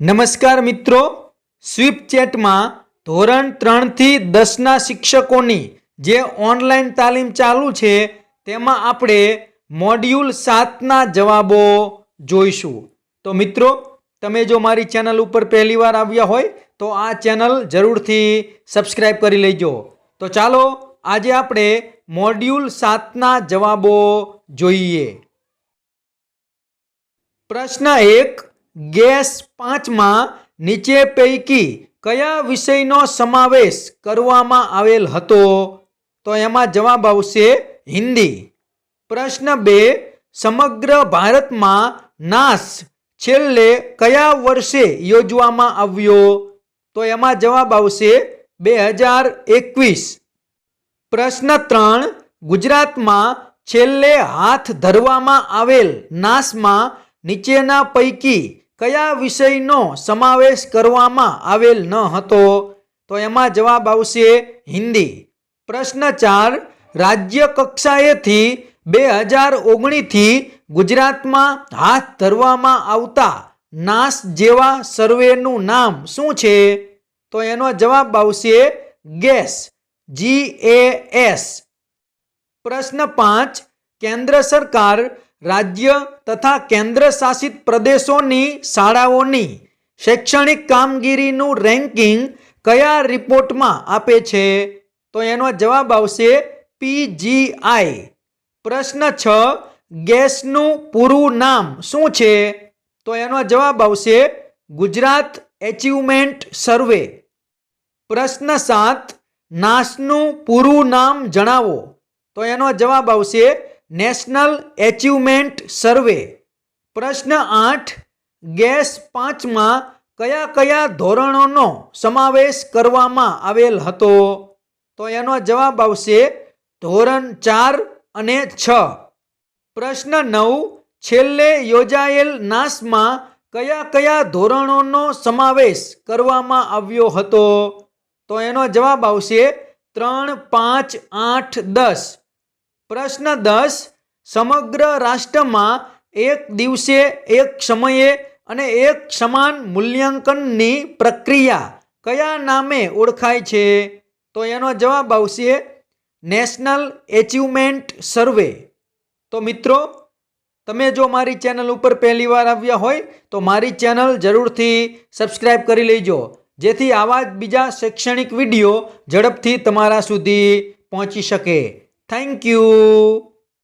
નમસ્કાર મિત્રો, સ્વીપ ચેટમાં ધોરણ ત્રણથી દસના શિક્ષકોની જે ઓનલાઈન તાલીમ ચાલુ છે, તેમાં આપણે મોડ્યુલ સાતના જવાબો જોઈશું. તો મિત્રો, તમે જો મારી ચેનલ ઉપર પહેલીવાર આવ્યા હોય, તો આ ચેનલ જરૂરથી સબસ્ક્રાઈબ કરી લેજો. તો ચાલો, આજે આપણે મોડ્યુલ સાતના જવાબો જોઈએ. પ્રશ્ન એક ગેસ પાંચમાં નીચે પૈકી કયા વિષયનો સમાવેશ કરવામાં આવેલ હતો? તો એમાં જવાબ આવશે હિન્દી. પ્રશ્ન બે, સમગ્ર ભારતમાં નાસ છેલ્લે કયા વર્ષે યોજવામાં આવ્યો? તો એમાં જવાબ આવશે બે હજાર એકવીસ. પ્રશ્ન ત્રણ, ગુજરાતમાં છેલ્લે હાથ ધરવામાં આવેલ નાશમાં નીચેના પૈકી કયા વિષયનો સમાવેશ કરવામાં આવેલ ન હતો? તો એમાં જવાબ આવશે હિન્દી. પ્રશ્ન ચાર રાજ્ય કક્ષાએથી બે હજાર ઓગણીથી ગુજરાતમાં હાથ ધરવામાં આવતા નાશ જેવા સર્વેનું નામ શું છે? તો એનો જવાબ આવશે ગેસ, જી એ એસ. પ્રશ્ન પાંચ, કેન્દ્ર સરકાર રાજ્ય તથા કેન્દ્ર શાસિત પ્રદેશોની શાળાઓની શૈક્ષણિક કામગીરીનું રેન્કિંગ કયા રિપોર્ટમાં આપે છે? તો એનો જવાબ આવશે પીજીઆઈ પ્રશ્ન છ, ગેસનું પૂરું નામ શું છે? તો એનો જવાબ આવશે ગુજરાત એચિવમેન્ટ સર્વે. પ્રશ્ન સાત, નાસનું પૂરું નામ જણાવો. તો એનો જવાબ આવશે નેશનલ એચિવમેન્ટ સર્વે. પ્રશ્ન આઠ, ગેસ પાંચમાં કયા કયા ધોરણોનો સમાવેશ કરવામાં આવેલ હતો? તો એનો જવાબ આવશે ધોરણ ચાર અને છ. પ્રશ્ન નવ, છેલ્લે યોજાયેલ નાસમાં કયા કયા ધોરણોનો સમાવેશ કરવામાં આવ્યો હતો? તો એનો જવાબ આવશે ત્રણ, પાંચ, આઠ, દસ. પ્રશ્ન દસ, સમગ્ર રાષ્ટ્રમાં એક દિવસે એક સમયે અને એક સમાન મૂલ્યાંકનની પ્રક્રિયા કયા નામે ઓળખાય છે? તો એનો જવાબ આવશે નેશનલ એચિવમેન્ટ સર્વે. તો મિત્રો, તમે જો મારી ચેનલ ઉપર પહેલીવાર આવ્યા હોય, તો મારી ચેનલ જરૂરથી સબસ્ક્રાઈબ કરી લેજો, જેથી આવા જ બીજા શૈક્ષણિક વીડિયો ઝડપથી તમારા સુધી પહોંચી શકે. Thank you.